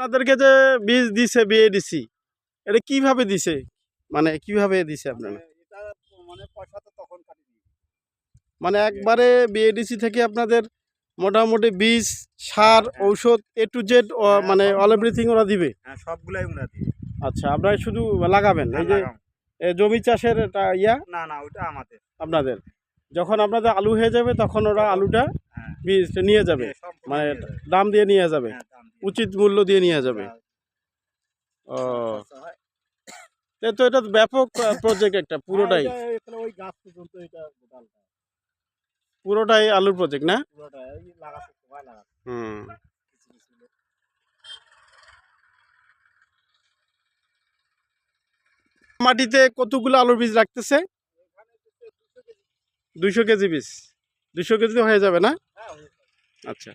আপনাদেরকে যে বীজ দিছে বিএডিসি এটা কীভাবে দিছে? মানে কীভাবে দিছে আপনারা? মানে মানে একবারে বিএডিসি থেকে আপনাদের মোটামুটি বীজ সার ঔষধ এ টু জেড মানে অল এভরিথিং ওরা দিবে? হ্যাঁ সবগুলাই আমরা দিই। আচ্ছা আপনারা শুধু লাগাবেন? এই যে জমি চাষের এটা ইয়া? না না ওটা আমাদের। আপনাদের। যখন আপনাদের আলু হয়ে যাবে তখন ওরা আলুটা হ্যাঁ। বীজটা নিয়ে যাবে। মানে দাম দিয়ে নিয়ে যাবে। হ্যাঁ, উচিত মূল্য দিয়ে নিয়ে যাবে। ও। এ তো এটা ব্যাপক প্রজেক্ট একটা পুরোটাই। হ্যাঁ, ডালটা পুরোটাই আলুর প্রজেক্ট না? হুম। মাটিতে কতগুলো আলুর বীজ রাখতেছে? দুইশো কেজি। বীজ। দুইশো কেজি হয়ে যাবে না? হ্যাঁ, হয়ে। আচ্ছা।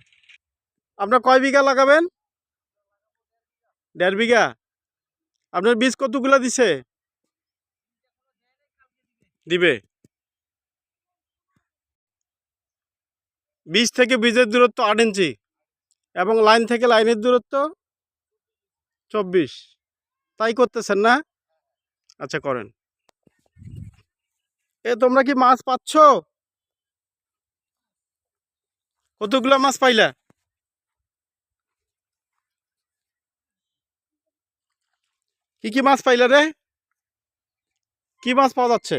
আপনার কয় বিঘা লাগাবেন? দেড় বিঘা? আপনার বীজ কতগুলা দিছে? দিবে? বীজ থেকে বীজের দূরত্ব আট ইঞ্চি এবং লাইন থেকে লাইনের দূরত্ব চব্বিশ। তাই করতেছেন না? আচ্ছা করেন। এ, তোমরা কি মাছ পাচ্ছ? কতগুলা মাছ পাইলা? কি কি মাছ পাইলা রে? কি মাছ পাওয়া যাচ্ছে?